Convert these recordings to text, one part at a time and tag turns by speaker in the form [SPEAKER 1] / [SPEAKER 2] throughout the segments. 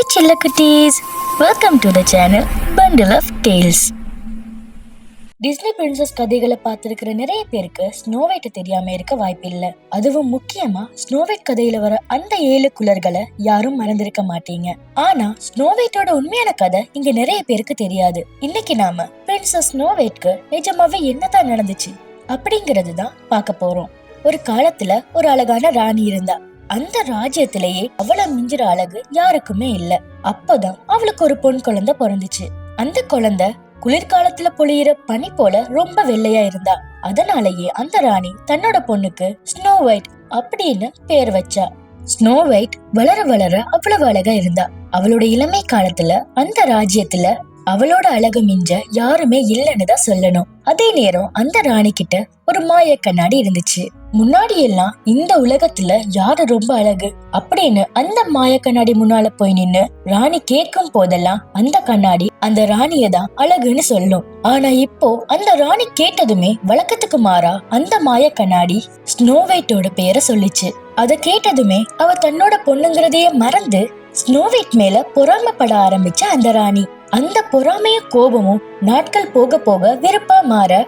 [SPEAKER 1] Hi செல்ல குட்டீஸ் welcome to the channel bundle of tales Disney princess கதைகளை பார்த்துருக்கிற நிறைய பேருக்கு ஸ்னோவைட்டை தெரியாம இருக்க வாய்ப்பில்லை அதுவும் முக்கியமா ஸ்னோவைட் கதையில வர அந்த ஏழு குலர்களை யாரும் மறந்திருக்க மாட்டீங்க. ஆனா ஸ்னோவைட்டோட உண்மையான கதை இங்க நிறைய பேருக்கு தெரியாது. இன்னைக்கு நாம பிரின்சஸ் ஸ்னோவைட்க்கு நிஜமாவே என்னதான் நடந்துச்சு அப்படிங்கறது தான் பார்க்க போறோம். ஒரு காலத்துல ஒரு அழகான ராணி இருந்தா. அந்த ராஜ்யத்திலேயே அவளை மிஞ்சுற அழகு யாருக்குமே இல்ல. அப்பதான் அவளுக்கு ஒரு பொன் குழந்தை பிறந்துச்சு. அந்த குழந்தை குளிர்காலத்துல பொழியிற பனி போல ரொம்ப வெள்ளையா இருந்தா. அதனாலேயே அந்த ராணி தன்னோட பொண்ணுக்கு ஸ்னோ ஒயிட் அப்படின்னு பேர் வச்சா. ஸ்னோ ஒயிட் வளர வளர அவ்வளவு அழகா இருந்தா. அவளோட இளமை காலத்துல அந்த ராஜ்யத்துல அவளோட அழகு மிஞ்ச யாருமே இல்லைன்னு தான் சொல்லணும். அதே நேரம் அந்த ராணி கிட்ட ஒரு மாய கண்ணாடி இருந்துச்சு. முன்னாடி எல்லாம் இந்த உலகத்துல யாரு ரொம்ப அழகு? அப்படின்னு அந்த மாய கண்ணாடி முன்னால போய் நின்னு ராணி கேட்கும் போதெல்லாம் அந்த கண்ணாடி அந்த ராணிய தான் அழகுன்னு சொல்லும். ஆனா இப்போ அந்த ராணி கேட்டதுமே வழக்கத்துக்கு மாறா அந்த மாய கண்ணாடி ஸ்னோவைட்டோட பேரை சொல்லிச்சு. அத கேட்டதுமே அவ தன்னோட பொண்ணுங்கிறதையே மறந்து ஸ்னோவைட் மேல பொறாமப்பட ஆரம்பிச்ச அந்த ராணி. அந்த பொறாமைய கோபமும் நாட்கள் போக போக வெறுப்பா மாற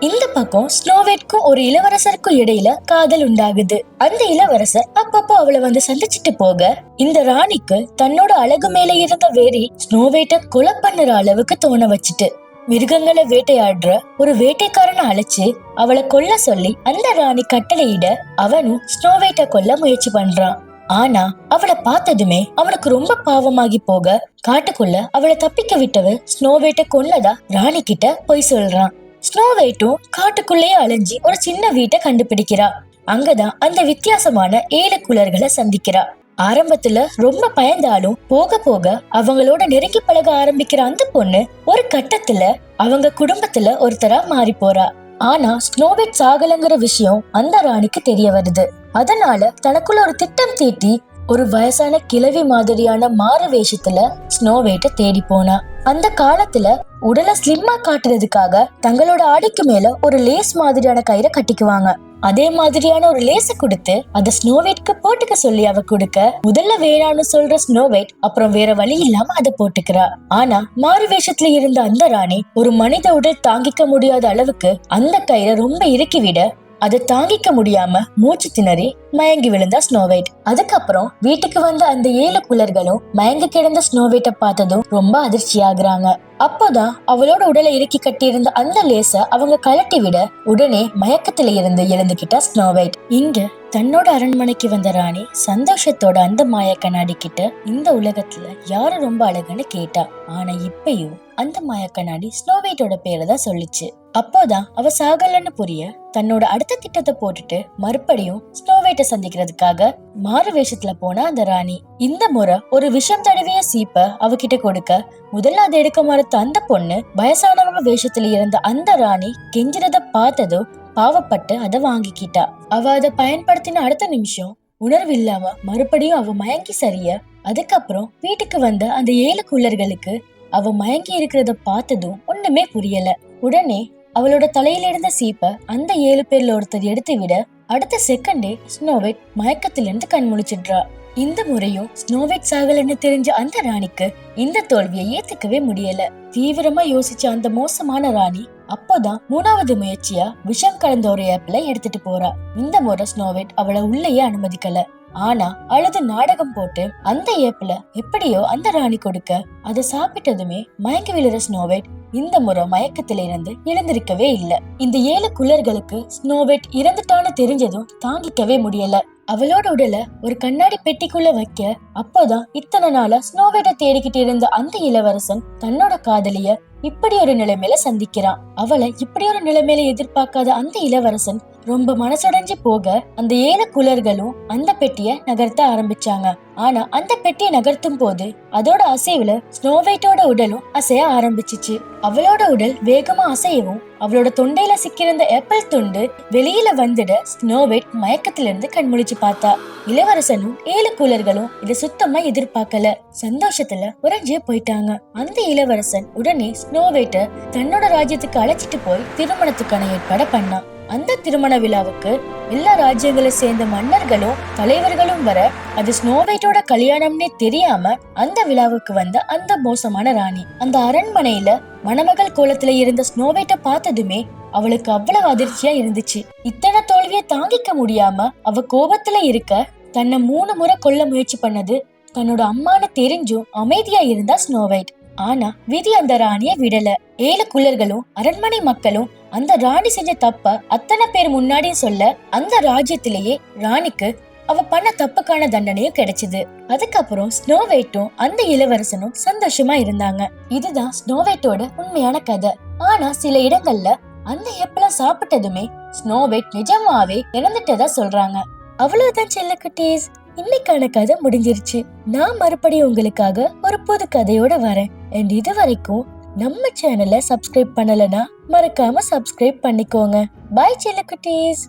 [SPEAKER 1] இந்த பக்கம் ஸ்னோவேட்க்கும் ஒரு இளவரசருக்கும் இடையில காதல் உண்டாகுது. அந்த இளவரசர் அப்பப்போ அவளை வந்து சந்திச்சிட்டு போக இந்த ராணிக்கு தன்னோட அழகு மேல இருந்த வெறி ஸ்னோவேட்ட கொலை பண்ணுற அளவுக்கு தோண வச்சுட்டு மிருகங்களை வேட்டையாடுற ஒரு வேட்டைக்காரனை அழைச்சு அவளை கொல்ல சொல்லி அந்த ராணி கட்டளையிட அவனும் ஸ்னோவேட்ட கொல்ல முயற்சி பண்றான். ஆனா அவளை பார்த்ததுமே அவனுக்கு ரொம்ப பாவமாகி போக காட்டுக்குள்ள அவளை தப்பிக்க விட்டவ ஸ்னோவேட்ட கொன்னதா ராணி கிட்ட போய் சொல்றான். ஸ்னோவேட்டும் காட்டுக்குள்ளேயே அலைஞ்சி ஒரு சின்ன வீட்டை கண்டுபிடிக்கிறா. அங்கதான் அந்த வித்தியாசமான ஏழு குளர்களை சந்திக்கிறா. ஆரம்பத்துல ரொம்ப பயந்தாலும் போக போக அவங்களோட நெருங்கி பழக ஆரம்பிக்கிற அந்த பொண்ணு ஒரு கட்டத்துல அவங்க குடும்பத்துல ஒருத்தரா மாறி போறா ஆனா ஸ்னோவைட் சாகலங்கிற விஷயம் அந்த ராணிக்கு தெரிய வருது. அதனால தனக்குள்ள ஒரு திட்டம் தீட்டி ஒரு வயசான கிழவி மாதிரியான மாறு வேஷத்துல ஸ்னோவேட்ட தேடி போனா. அந்த காலத்துல உடலை ஸ்லிம்மா காட்டுறதுக்காக தங்களோட ஆடைக்கு மேல ஒரு லேஸ் மாதிரியான கயிறை கட்டிக்குவாங்க. அதே மாதிரியான ஒரு லேச கொடுத்து அத ஸ்னோவேட்க்கு போட்டுக்க சொல்லி அவ கொடுக்க முதல்ல வேணான்னு சொல்ற ஸ்னோவேட் அப்புறம் வேற வழி இல்லாம அதை போட்டுக்கிறா. ஆனா மாறு வேஷத்துல இருந்த அந்த ராணி ஒரு மனித உடல் தாங்கிக்க முடியாத அளவுக்கு அந்த கயிறை ரொம்ப இறுக்கி விட அதை தாங்கிக்க முடியாம மூச்சு திணறி மயங்கி விழுந்தா ஸ்னோவைட் அதுக்கப்புறம் வீட்டுக்கு வந்த அந்த ஏழு குலர்களும் மயங்கி கிடந்த ஸ்னோவைட்டை பார்த்ததும் ரொம்ப அதிர்ச்சி ஆகுறாங்க அப்போதான் அவளோட உடலை இறுக்கி கட்டியிருந்த அந்த லேச அவங்க கலட்டி விட உடனே மயக்கத்துல இருந்து எழுந்துகிட்டா ஸ்னோவைட் இங்க தன்னோட அரண்மனைக்கு வந்த ராணி சந்தோஷத்தோட அந்த மாய கண்ணாடி கிட்ட இந்த உலகத்துல யாரு ரொம்ப அழகுன்னு கேட்டா. ஆனா இப்பயும் அந்த மாய கண்ணாடி ஸ்னோவைட்டோட பேரை தான் சொல்லிச்சு. அப்போதான் அவ சாகலன்னு புரிய தன்னோட அடுத்த திட்டத்தை போட்டுட்டு மறுபடியும் ஸ்னோவைட்டை சந்திக்கிறதுக்காக மாறு வேஷத்துல போன அந்த ராணி. இந்த முறை ஒரு விஷம் தடவிய சீப்ப அவகிட்ட கொடுக்க முதல்ல அதை எடுக்க மறுத்த அந்த பொண்ணு வயசானவங்க வேஷத்துல இருந்த அந்த ராணி கெஞ்சிறத பார்த்ததும் பாவப்பட்டு அதை வாங்கிக்கிட்டா. அவ அதை பயன்படுத்தின அடுத்த நிமிஷம் உணர்வு இல்லாம மறுபடியும் அவ மயங்கி சரிய அதுக்கப்புறம் வீட்டுக்கு வந்த அந்த ஏழு குள்ளர்களுக்கு அவ மயங்கி இருக்கிறத பார்த்ததும் ஒண்ணுமே புரியல. உடனே அவளோட தலையில இருந்த சீப்ப அந்த ஏழு பேர்ல ஒருத்தர் எடுத்து விட அடுத்த செகண்டே ஸ்னோவைட் மயக்கத்திலிருந்து கண் முழிச்சிடுறா இந்த முறையும் ஸ்னோவைட் சாகலன்னு தெரிஞ்ச அந்த ராணிக்கு இந்த தோல்வியை ஏத்துக்கவே முடியல. தீவிரமா யோசிச்ச அந்த மோசமான ராணி அப்போதான் மூணாவது முயற்சியா விஷம் கலந்த ஒரு ஏப்பிள எடுத்துட்டு போறா. இந்த முறை ஸ்னோவைட் அவளை உள்ளேயே அனுமதிக்கல. ஆனா அழுது நாடகம் போட்டு அந்த ஏப்புல எப்படியோ அந்த ராணி கொடுக்க அதை சாப்பிட்டதுமே மயங்கி விழுற ஸ்னோவைட் இந்த முறை மயக்கத்தில இருந்து எழுந்திருக்கவே இல்ல. இந்த ஏழு குளர்களுக்கு ஸ்னோவைட் இறந்துட்டான்னு தெரிஞ்சதும் தாங்கிக்கவே முடியல. அவளோட உடலை ஒரு கண்ணாடி பெட்டிக்குள்ள வைக்க அப்போதான் இத்தனை நாளா ஸ்னோவைட்டை தேடிக்கிட்டு இருந்த அந்த இளவரசன் தன்னோட காதலிய இப்படி ஒரு நிலைமையில சந்திக்கிறான். அவளை இப்படி ஒரு நிலைமையில எதிர்பார்க்காத அந்த இளவரசன் ரொம்ப மனசடைஞ்சு போக அந்த ஏழு குலர்களும் அந்த பெட்டியை நகர்த்த ஆரம்பிச்சாங்க. ஆனா அந்த பெட்டியை நகர்த்தும் போது அதோட அசைவுல ஸ்னோவைட்டோட உடலும் அசைய ஆரம்பிச்சிச்சு. அவளோட உடல் வேகமா அசையவும் அவளோட தொண்டையில சிக்கியிருந்த ஏப்பிள் துண்டு வெளியில வந்துட ஸ்னோவைட் மயக்கத்திலிருந்து கண்முழிச்சு பார்த்தா. இளவரசனும் ஏழு கூலர்களும் இதை சுத்தமா எதிர்பார்க்கல. சந்தோஷத்துல உறைஞ்சே போயிட்டாங்க. அந்த இளவரசன் உடனே ஸ்னோவைட்ட தன்னோட ராஜ்யத்துக்கு அழைச்சிட்டு போய் திருமணத்துக்கான ஏற்பாடு பண்ணான். அந்த திருமண விழாவுக்கு எல்லா ராஜ்யங்களை சேர்ந்த மன்னர்களும் தலைவர்களும் வர அது ஸ்னோவைட்டோட கல்யாணம்னே தெரியாம அந்த விழாவுக்கு வந்த அந்த மோசமான ராணி. அந்த அரண்மனையில மணமகள் கோலத்துல இருந்த ஸ்னோவைட்ட பார்த்ததுமே அவளுக்கு அவ்வளவு அதிர்ச்சியா இருந்துச்சு. இத்தனை தோல்வியை தாங்கிக்க முடியாம அவ கோபத்துல இருக்க தன்னை மூணு முறை கொல்ல முயற்சி பண்ணது தன்னோட அம்மான தெரிஞ்சும் அமைதியா இருந்தா ஸ்னோவைட் ஆனா விதி அந்த ராணிய விடல. ஏழு குள்ளர்களும் அரண்மனை மக்களும் அந்த ராணி செஞ்ச தப்ப அத்தனை பேர் முன்னாடி சொல்ல அந்த ராஜ்யத்திலேயே ராணிக்கு அவ பண்ண தப்புக்கான தண்டனையும் கிடைச்சது. அதுக்கப்புறம் ஸ்னோவைட்டும் அந்த இளவரசனும் சந்தோஷமா இருந்தாங்க. இதுதான் ஸ்னோவைட்டோட உண்மையான கதை. ஆனா சில இடங்கள்ல அந்த எப்பெல்லாம் சாப்பிட்டதுமே ஸ்னோவைட் நிஜமாவே இறந்துட்டதா சொல்றாங்க. அவ்வளவுதான் செல்லக்குட்டீஸ். இன்னைக்கான கதை முடிஞ்சிருச்சு. நான் மறுபடியும் உங்களுக்காக ஒரு புது கதையோட வரேன். அண்ட் இது வரைக்கும் நம்ம சேனலை சப்ஸ்கிரைப் பண்ணலனா மறக்காம சப்ஸ்கிரைப் பண்ணிக்கோங்க. பாய் செல்லக்குட்டீஸ்.